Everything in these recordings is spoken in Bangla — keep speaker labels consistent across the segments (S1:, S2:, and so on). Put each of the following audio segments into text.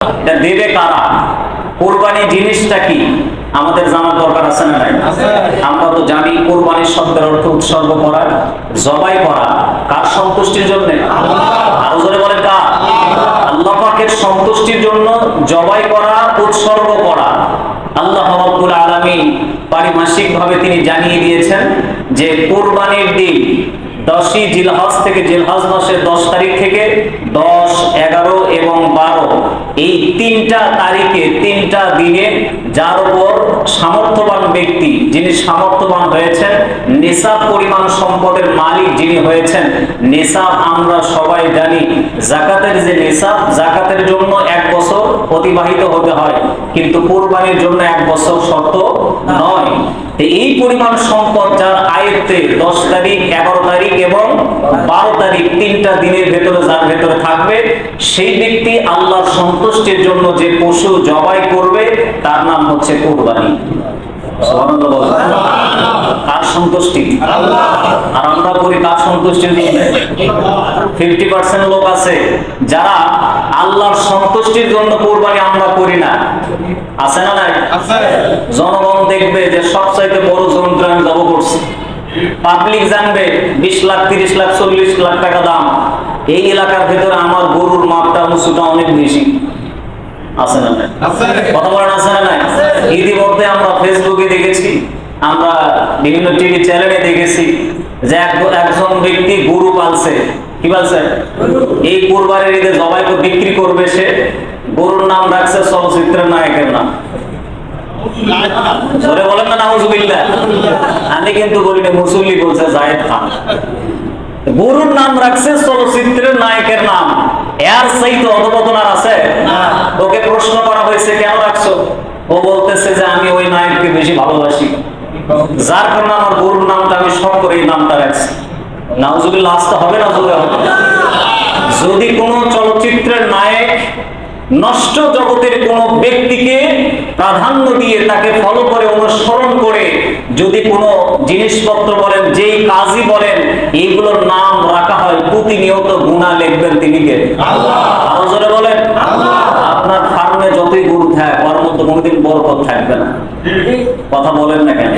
S1: এটা দেবে কারা? কোরবানি জিনিসটা কি? আমাদের জানার দরকার আছে না নাই? আমরা তো জানি কোরবানির শব্দের অর্থ উৎসর্গ করা জবাই করা। কার সন্তুষ্টির জন্য? আরও জোরে বলেন কার? আল্লাহ। পাকের সন্তুষ্টির জন্য জবাই করা উৎসর্গ করা। আল্লাহ রব্বুল আলামিন পারিমাসিক ভাবে তিনি জানিয়ে দিয়েছেন যে কোরবানির দিন দশই জিলহজ থেকে জিলহজ মাসের দশ তারিখ থেকে দশ, এগারো এবং বারো। এই তিনটা তারিখে, তিনটা দিনে যার উপর সামর্থ্যবান ব্যক্তি যিনি সামর্থ্যবান হয়েছেন নেশাব পরিমাণ সম্পদের মালিক যিনি হয়েছেন নেশাব আমরা সবাই জানি, জাকাতের যে নেশাব জাকাতের জন্য এক বছর অতিবাহিত হতে হয়। কিন্তু কোরবানির জন্য এক বছর শর্ত নয়। এই পরিমাণ সম্পদ যার আয়ত্তে দশ তারিখ এগারো তারিখ এবং বারো তারিখ তিনটা দিনের ভেতরে যার ভেতরে থাকবে সেই ব্যক্তি আল্লাহর সন্তুষ্টির জন্য যে পশু জবাই করবে তার নাম হচ্ছে কোরবানি। কার সন্তুষ্টি? আর আমরা করি কার সন্তুষ্টির জন্য ফিফটি পার্সেন্ট লোক আছে যারা আল্লাহর সন্তুষ্টির জন্য কোরবানি আমরা করি না। আছে না নাই? জনগণ দেখবে যে সবচাইতে বড় যন্ত্র আমি জব করছি। পাবলিক জানবে বিশ লাখ তিরিশ লাখ চল্লিশ লাখ টাকা দাম। এই এলাকার ভেতরে আমার গরুর মাপটা উঁচুটা অনেক বেশি। আছে না কথা বলেন আছে না নাই? ইতিমধ্যে আমরা ফেসবুকে দেখেছি আমরা বিভিন্ন টিভি চ্যানেলে দেখেছি যে এক- একজন ব্যক্তি গরু পালছে। কি পালছে এই কোরবানির ঈদে জবাই করে বিক্রি করবে সে। গরুর নাম রাখছে চলচ্চিত্রের নায়কের নাম। ধরে বলেন না নাউজুবিল্লাহ। আমি কিন্তু বলি না মুসল্লি বলছে জায়েদ খান। গরুর নাম রাখছে চলচ্চিত্রের নায়কের নাম। এর চাইতে আছে? ওকে প্রশ্ন করা হয়েছে কেন রাখছো? ও বলতেছে যে আমি ওই নায়ককে বেশি ভালোবাসি। যার কারণে আমার গরুর নামটা আমি সব করে এই নামটা রাখছি। নাউজুবিল্লাহ আসতে হবে না জোরে হবে? যদি কোনো চলচ্চিত্রের নায়ক নষ্ট জগতের কোন ব্যক্তিকে প্রাধান্য দিয়ে তাকে ফলো করে অনুসরণ করে যদি কোনো জিনিসপত্র বলেন যেই কাজই বলেন এইগুলোর নাম রাখা হয় প্রতিনিয়ত গুণা লিখবেন তিনি কে? বলেন। আপনার ফার্মে যতই গরু থাক ওর মধ্যে কোনোদিন বরকত থাকবে না। কথা বলেন না কেন?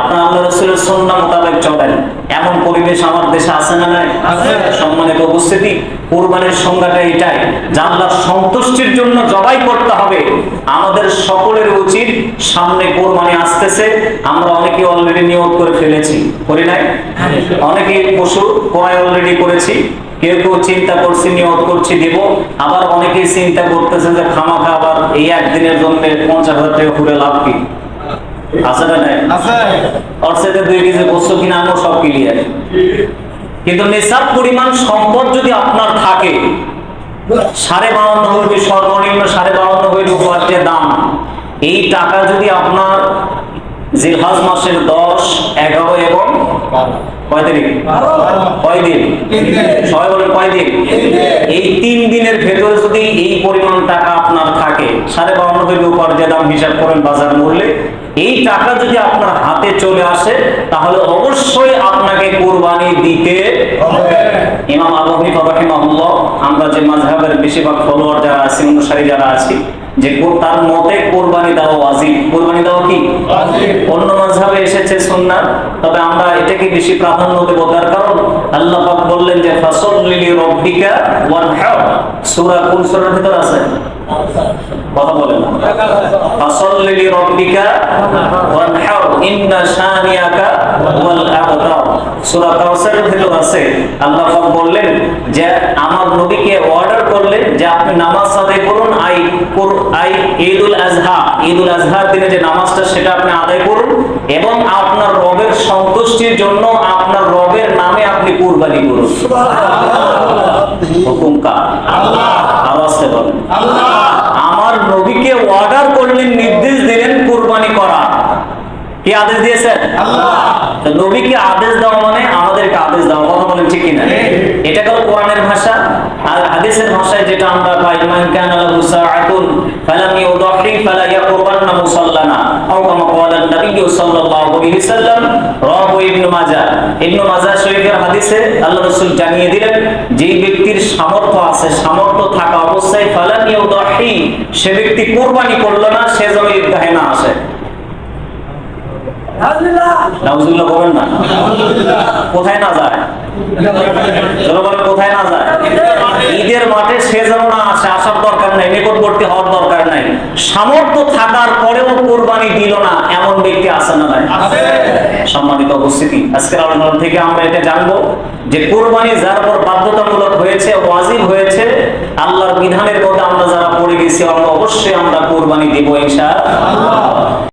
S1: আপনার আল্লাহ রসুলের সন্না মোতাবেক চলেন। এমন পরিবেশ আমার দেশে আছে না নাই? সম্মানিত উপস্থিতি কোরবানির সংজ্ঞাটা এটাই যে আল্লাহর সন্তুষ্টির জন্য জবাই করতে হবে। আমাদের সকলের উচিত সামনে কোরবানি আসতেছে। আমরা অনেকে অলরেডি নিয়োগ করে ফেলেছি। করি নাই? অনেকে পশু ক্রয় অলরেডি করেছি। কেউ কেউ চিন্তা করছি নিয়োগ করছি দেব। আবার অনেকেই চিন্তা করতেছে যে খামাখা আবার এই একদিনের জন্য পঞ্চাশ হাজার টাকা ঘুরে লাভ কি? আছে না নাই? দুই কেজি বস্তু কিনা আনো সব ক্লিয়ার কিন্তু নেশাব পরিমাণ সম্পদ যদি আপনার থাকে সাড়ে বাউন্ন হইবে সর্বনিম্ন সাড়ে বাউন্ন হইবে উপহার যে দাম। এই টাকা যদি আপনার জিলহাজ মাসের দশ এগারো এবং কয় তারিখ? কয় দিন? সবাই বলেন কয় দিন? এই তিন দিনের ভেতরে যদি এই পরিমাণ টাকা আপনার থাকে সাড়ে বাউন্ন হইবে উপহার যে দাম হিসাব করেন বাজার মূল্যে। এই টাকা যদি আপনার হাতে চলে আসে তাহলে অবশ্যই আপনাকে কোরবানি দিতে ইমাম আবু হানিফা রাহিমাহুল্লাহ আমরা যে মাযহাবের বেশিরভাগ ফলোয়ার যারা আছি অনুসারী যারা আছি যে তার মতে কোরবানি দেওয়া ওয়াজিব। কোরবানি দেওয়া কি? অন্য মাঝাবে এসেছে সুন্নাত তবে আমরা এটাকে বেশি প্রাধান্য দেব। তার কারণ আল্লাহ পাক বললেন যে ফাসাল্লি রব্বিকা ওয়ানহার সূরা কোন সূরার ভিতর আছে? কথা বলেন। না রব্বিকা ওয়ানহার ইন্না শানিয়াকা ওয়াল আবতার সূরা কাউসারের ভিতর আছে আল্লাহ পাক বললেন যে আমার নবীকে অর্ডার করলেন যে আপনি নামাজ আদায় করুন আই আই ঈদুল আজহা। ঈদুল আজহার দিনে যে নামাজটা সেটা আপনি আদায় করুন এবং আপনার রবের সন্তুষ্টির জন্য আপনার রবের নামে আপনি কুরবানি করুন। হুকুম বলেন আমার নবীকে অর্ডার করলেন নির্দেশ দিলেন কুরবানি করা কি আদেশ দিয়েছেন তো নবীকে আদেশ দেওয়া মানে আমাদেরকে আদেশ দেওয়া কথা বলেন ঠিক কিনা? এটা হলো কোরআনের ভাষা আর হাদিসের ভাষায় যেটা আমরা পাই মান কানা লাহু সাআতুন ফালাম ইউদাহি ফালা ইয়াকুবান্না মুসাল্লানা আও কামা ক্বালা নবী সাল্লাল্লাহু আলাইহি সাল্লাম ইবনে মাজাহ ইবনে মাজাহ শরীফের হাদিসে আল্লাহ রাসূল জানিয়ে দিলেন যেই ব্যক্তির সামর্থ্য আছে সামর্থ্য থাকা অবস্থায় ফালান ইউদাহি সে ব্যক্তি কুরবানি করল না সে আসে নাউজুবিল্লাহ বলেন না। কোথায় না যায়? জনগণ কোথায় না যায়? ঈদের মাঠে সে যেন না আসে আসার দরকার নাই নিকটবর্তী হওয়ার দরকার নাই। সামর্থ্য থাকার পরেও কোরবানি দিল না এমন ব্যক্তি আছে না নাই? সম্মানিত উপস্থিতি আজকের আলোচনা থেকে আমরা এটা জানব যে কোরবানি যার উপর বাধ্যতামূলক হয়েছে ওয়াজিব হয়েছে আল্লাহর বিধানের মধ্যে আমরা যারা পড়ে গেছি আমরা অবশ্যই আমরা কোরবানি দিব ইনশাআল্লাহ।